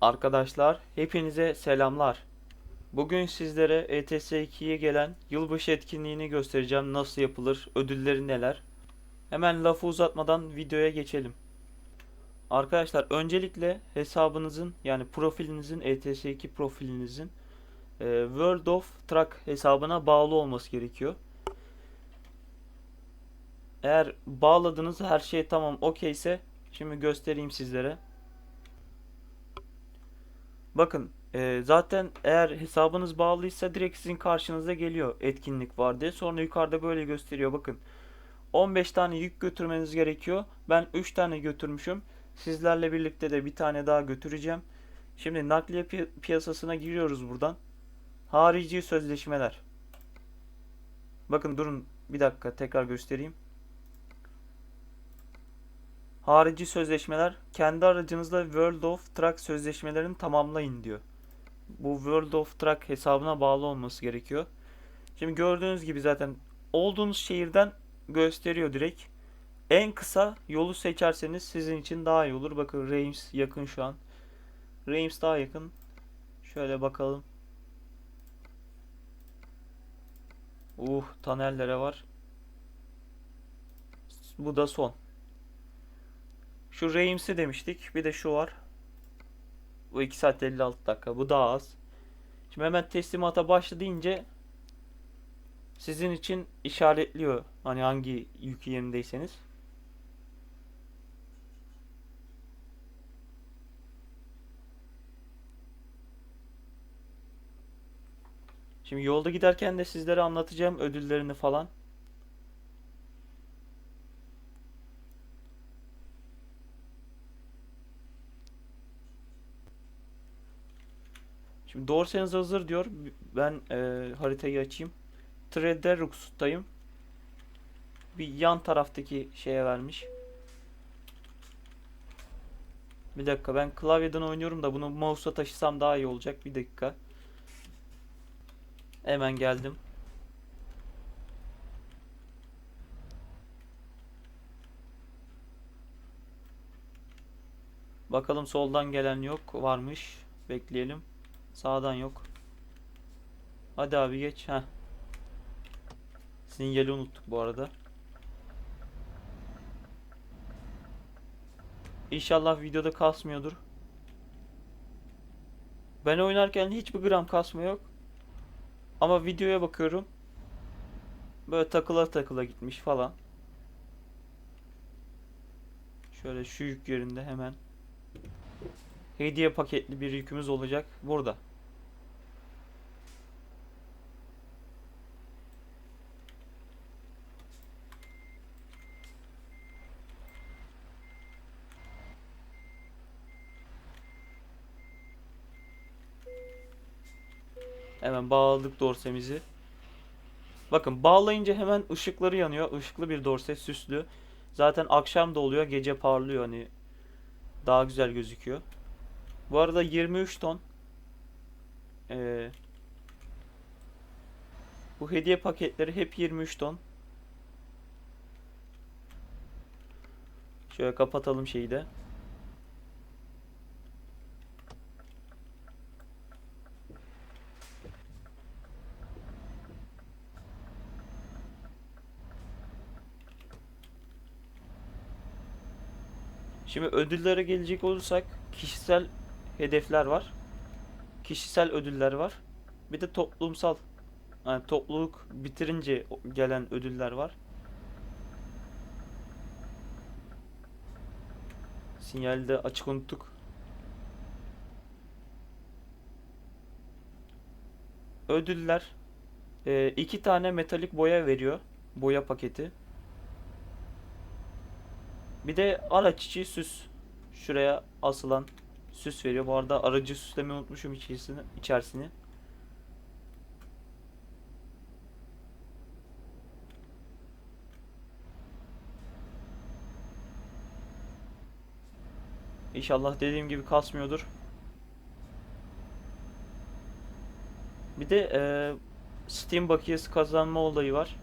Arkadaşlar hepinize selamlar. Bugün sizlere ETS 2'ye gelen yılbaşı etkinliğini göstereceğim. Nasıl yapılır, ödülleri neler. Hemen lafı uzatmadan videoya geçelim. Arkadaşlar öncelikle hesabınızın yani profilinizin ETS 2 profilinizin e, World of Truck hesabına bağlı olması gerekiyor. Eğer bağladığınız her şey tamam okey ise şimdi göstereyim sizlere. Bakın e, zaten eğer hesabınız bağlıysa direkt sizin karşınıza geliyor etkinlik var diye. Sonra yukarıda böyle gösteriyor bakın. 15 tane yük götürmeniz gerekiyor. Ben 3 tane götürmüşüm. Sizlerle birlikte de bir tane daha götüreceğim. Şimdi nakliye pi- piyasasına giriyoruz buradan. Harici sözleşmeler. Bakın durun bir dakika tekrar göstereyim. Harici sözleşmeler kendi aracınızla World of Truck sözleşmelerini tamamlayın diyor. Bu World of Truck hesabına bağlı olması gerekiyor. Şimdi gördüğünüz gibi zaten olduğunuz şehirden gösteriyor direkt. En kısa yolu seçerseniz sizin için daha iyi olur. Bakın Reims yakın şu an. Reims daha yakın. Şöyle bakalım. Uh, Tanerlere var. Bu da son. Şu Reims'i demiştik. Bir de şu var. Bu 2 saat 56 dakika. Bu daha az. Şimdi hemen teslimata başla deyince sizin için işaretliyor. Hani hangi yük yerindeyseniz. Şimdi yolda giderken de sizlere anlatacağım ödüllerini falan. Şimdi dorseniz hazır diyor. Ben e, haritayı açayım. Trederux'tayım. Bir yan taraftaki şeye vermiş. Bir dakika ben klavyeden oynuyorum da bunu mouse'a taşısam daha iyi olacak. Bir dakika. Hemen geldim. Bakalım soldan gelen yok. Varmış. Bekleyelim. Sağdan yok. Hadi abi geç. Heh. Sinyali unuttuk bu arada. İnşallah videoda kasmıyordur. Ben oynarken hiçbir gram kasma yok. Ama videoya bakıyorum. Böyle takıla takıla gitmiş falan. Şöyle şu yük yerinde hemen. Hediye paketli bir yükümüz olacak burada. Hemen bağladık dorsemizi. Bakın bağlayınca hemen ışıkları yanıyor. Işıklı bir dorse süslü. Zaten akşam da oluyor, gece parlıyor hani daha güzel gözüküyor. Bu arada 23 ton. Ee, bu hediye paketleri hep 23 ton. Şöyle kapatalım şeyi de. Şimdi ödüllere gelecek olursak kişisel hedefler var. Kişisel ödüller var. Bir de toplumsal yani topluluk bitirince gelen ödüller var. Sinyali de açık unuttuk. Ödüller e, iki tane metalik boya veriyor. Boya paketi. Bir de araç içi süs. Şuraya asılan süs veriyor. Bu arada aracı süslemeyi unutmuşum içerisini. içerisini. İnşallah dediğim gibi kasmıyordur. Bir de e, Steam bakiyesi kazanma olayı var.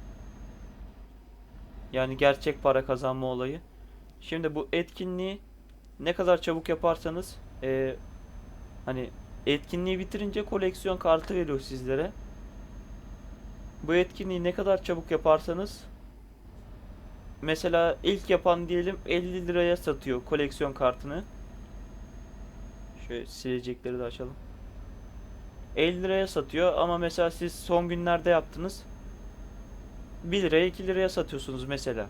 Yani gerçek para kazanma olayı. Şimdi bu etkinliği ne kadar çabuk yaparsanız e, Hani etkinliği bitirince koleksiyon kartı veriyor sizlere. Bu etkinliği ne kadar çabuk yaparsanız mesela ilk yapan diyelim 50 liraya satıyor koleksiyon kartını. Şöyle silecekleri de açalım. 50 liraya satıyor ama mesela siz son günlerde yaptınız. 1 liraya 2 liraya satıyorsunuz mesela.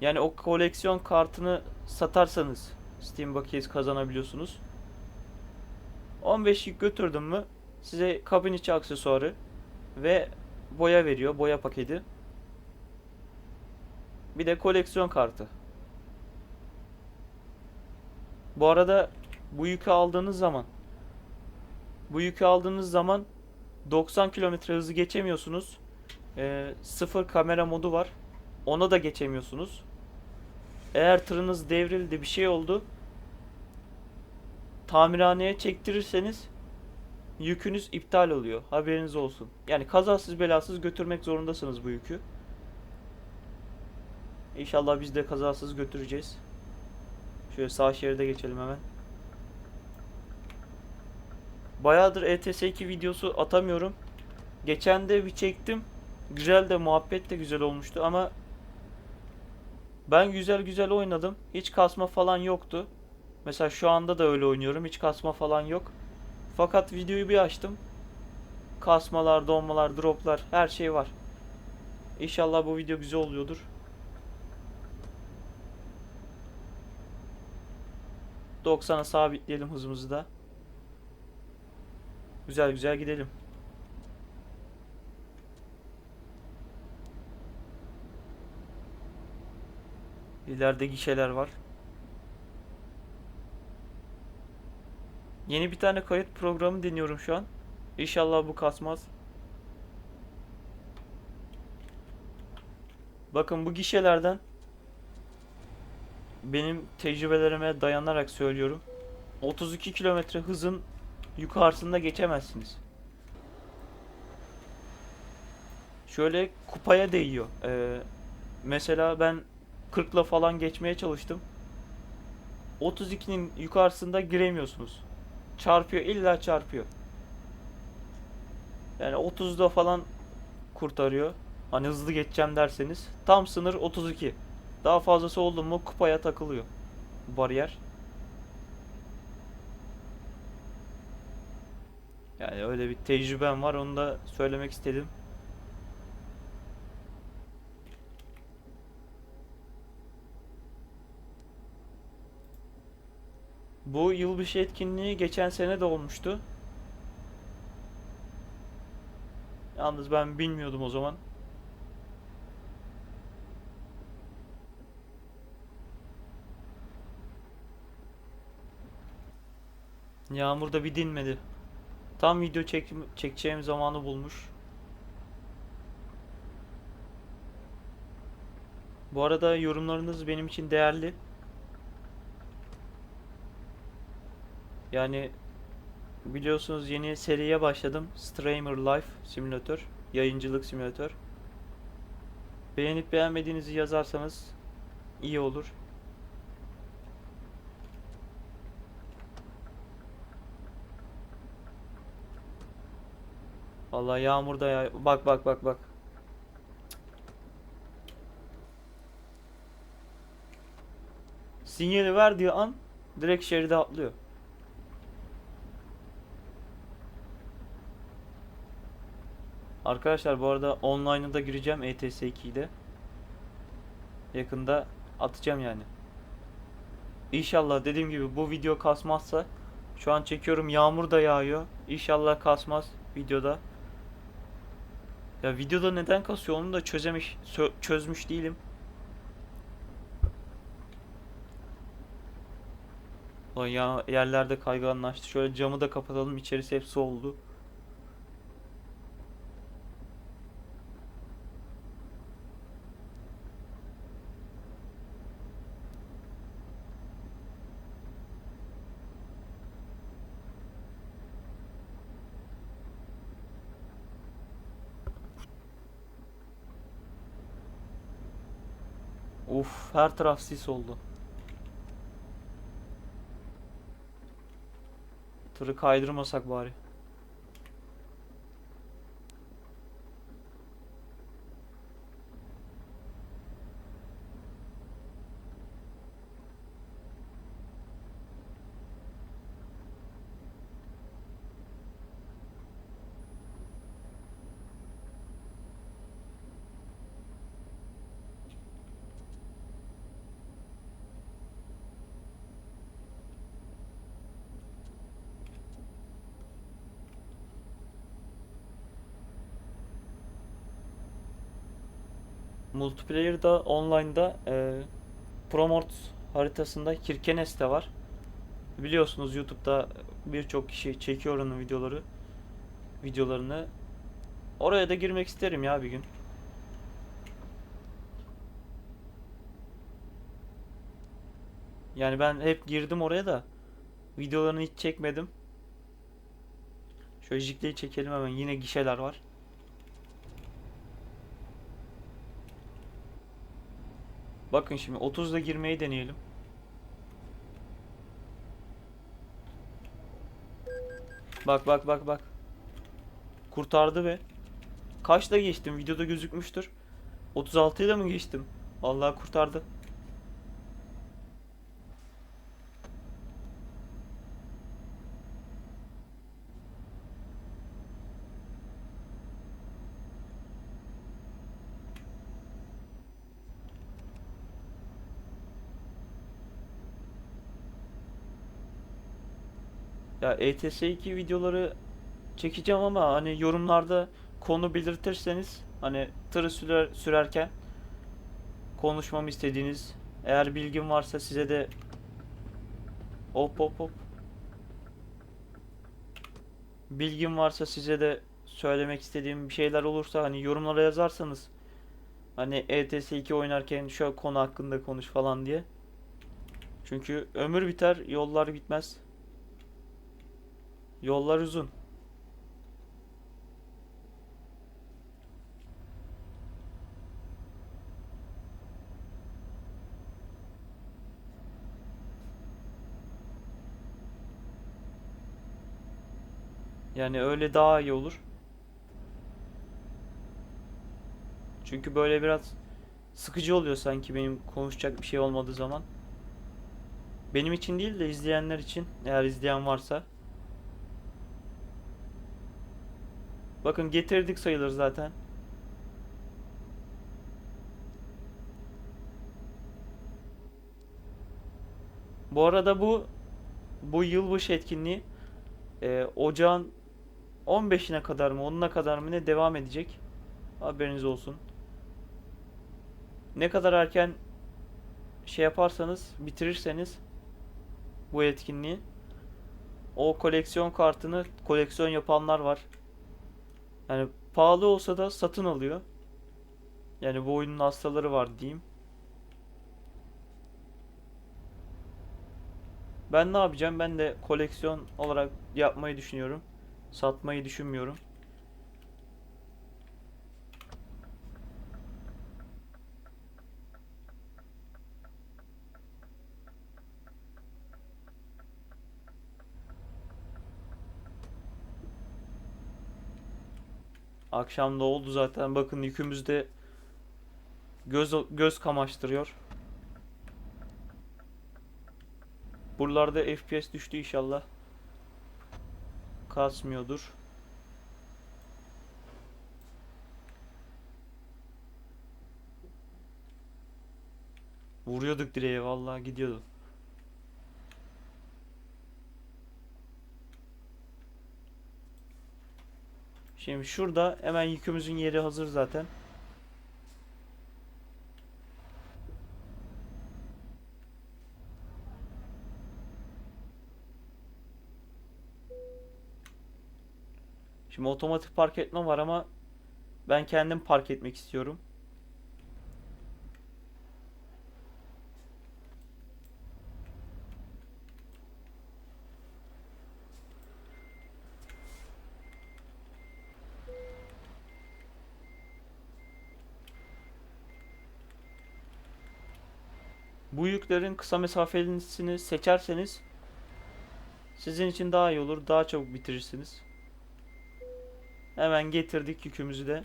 Yani o koleksiyon kartını satarsanız Steam bakiyesi kazanabiliyorsunuz. 15 yük götürdüm mü size kabin içi aksesuarı ve boya veriyor. Boya paketi. Bir de koleksiyon kartı. Bu arada bu yükü aldığınız zaman bu yükü aldığınız zaman 90 kilometre hızı geçemiyorsunuz. Ee, sıfır kamera modu var. Ona da geçemiyorsunuz. Eğer tırınız devrildi bir şey oldu. Tamirhaneye çektirirseniz yükünüz iptal oluyor. Haberiniz olsun. Yani kazasız belasız götürmek zorundasınız bu yükü. İnşallah biz de kazasız götüreceğiz. Şöyle sağ şeride geçelim hemen. Bayağıdır ETS2 videosu atamıyorum. Geçen de bir çektim. Güzel de muhabbet de güzel olmuştu ama ben güzel güzel oynadım. Hiç kasma falan yoktu. Mesela şu anda da öyle oynuyorum. Hiç kasma falan yok. Fakat videoyu bir açtım. Kasmalar, donmalar, droplar her şey var. İnşallah bu video güzel oluyordur. ...90'a sabitleyelim hızımızı da. Güzel güzel gidelim. İleride gişeler var. Yeni bir tane kayıt programı deniyorum şu an. İnşallah bu kasmaz. Bakın bu gişelerden benim tecrübelerime dayanarak söylüyorum. 32 kilometre hızın yukarısında geçemezsiniz. Şöyle kupaya değiyor. Ee, mesela ben 40'la falan geçmeye çalıştım. 32'nin yukarısında giremiyorsunuz. Çarpıyor, illa çarpıyor. Yani 30'da falan kurtarıyor. Hani hızlı geçeceğim derseniz. Tam sınır 32. Daha fazlası oldu mu kupaya takılıyor. Bariyer. Yani öyle bir tecrübem var onu da söylemek istedim. Bu yılbaşı etkinliği geçen sene de olmuştu. Yalnız ben bilmiyordum o zaman. Yağmur da bir dinmedi. Tam video çek çekeceğim zamanı bulmuş. Bu arada yorumlarınız benim için değerli. Yani biliyorsunuz yeni seriye başladım. Streamer Life Simulator. Yayıncılık simülatör. Beğenip beğenmediğinizi yazarsanız iyi olur. Vallahi yağmur da ya. Bak bak bak bak. Sinyali verdiği an direkt şeride atlıyor. Arkadaşlar bu arada online'a da gireceğim ETS 2'de. Yakında atacağım yani. İnşallah dediğim gibi bu video kasmazsa şu an çekiyorum yağmur da yağıyor. İnşallah kasmaz videoda. Ya videoda neden kasıyor onu da çözemiş çözmüş değilim. Ulan ya yerlerde kayganlaştı. Şöyle camı da kapatalım. İçerisi hep su oldu. Of her taraf sis oldu. Tırı kaydırmasak bari. Multiplayer'da online'da e, Promort haritasında Kirkenes de var. Biliyorsunuz YouTube'da birçok kişi çekiyor onun videoları videolarını. Oraya da girmek isterim ya bir gün. Yani ben hep girdim oraya da videolarını hiç çekmedim. Şöyle jikleyi çekelim hemen. Yine gişeler var. Bakın şimdi 30'da girmeyi deneyelim. Bak bak bak bak. Kurtardı be. Kaçta geçtim? Videoda gözükmüştür. 36'yla mı geçtim? Vallahi kurtardı. Ya ETS2 videoları çekeceğim ama hani yorumlarda konu belirtirseniz hani tırı sürer, sürerken konuşmamı istediğiniz eğer bilgim varsa size de hop hop hop bilgim varsa size de söylemek istediğim bir şeyler olursa hani yorumlara yazarsanız hani ETS2 oynarken şu konu hakkında konuş falan diye. Çünkü ömür biter, yollar bitmez. Yollar uzun. Yani öyle daha iyi olur. Çünkü böyle biraz sıkıcı oluyor sanki benim konuşacak bir şey olmadığı zaman. Benim için değil de izleyenler için eğer izleyen varsa. Bakın getirdik sayılır zaten. Bu arada bu bu yılbaşı etkinliği e, ocağın 15'ine kadar mı 10'una kadar mı ne devam edecek. Haberiniz olsun. Ne kadar erken şey yaparsanız bitirirseniz bu etkinliği o koleksiyon kartını koleksiyon yapanlar var. Yani pahalı olsa da satın alıyor. Yani bu oyunun hastaları var diyeyim. Ben ne yapacağım? Ben de koleksiyon olarak yapmayı düşünüyorum. Satmayı düşünmüyorum. Akşam da oldu zaten. Bakın yükümüz de göz göz kamaştırıyor. Buralarda FPS düştü inşallah. Kasmıyordur. Vuruyorduk direğe vallahi gidiyordu. Şimdi şurada hemen yükümüzün yeri hazır zaten. Şimdi otomatik park etme var ama ben kendim park etmek istiyorum. Bu yüklerin kısa mesafelisini seçerseniz Sizin için daha iyi olur. Daha çabuk bitirirsiniz. Hemen getirdik yükümüzü de.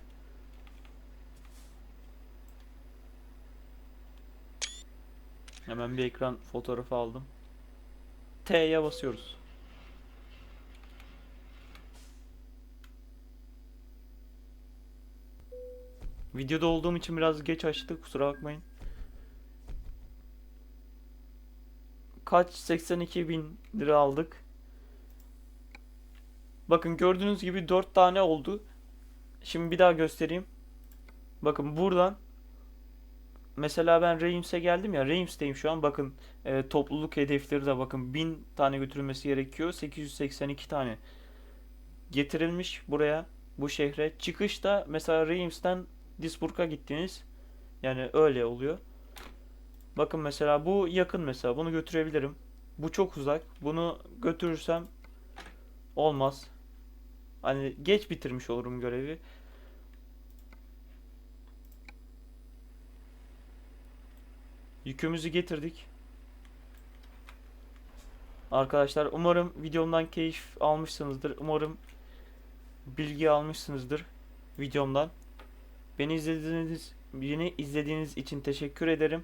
Hemen bir ekran fotoğrafı aldım. T'ye basıyoruz. Videoda olduğum için biraz geç açtı. Kusura bakmayın. Kaç? 82 bin lira aldık. Bakın gördüğünüz gibi 4 tane oldu. Şimdi bir daha göstereyim. Bakın buradan mesela ben Reims'e geldim ya Reims'teyim şu an bakın e, topluluk hedefleri de bakın 1000 tane götürülmesi gerekiyor 882 tane getirilmiş buraya bu şehre çıkışta mesela Reims'ten Duisburg'a gittiniz yani öyle oluyor bakın mesela bu yakın mesela bunu götürebilirim bu çok uzak bunu götürürsem olmaz hani geç bitirmiş olurum görevi Yükümüzü getirdik. Arkadaşlar umarım videomdan keyif almışsınızdır. Umarım bilgi almışsınızdır videomdan. Beni izlediğiniz beni izlediğiniz için teşekkür ederim.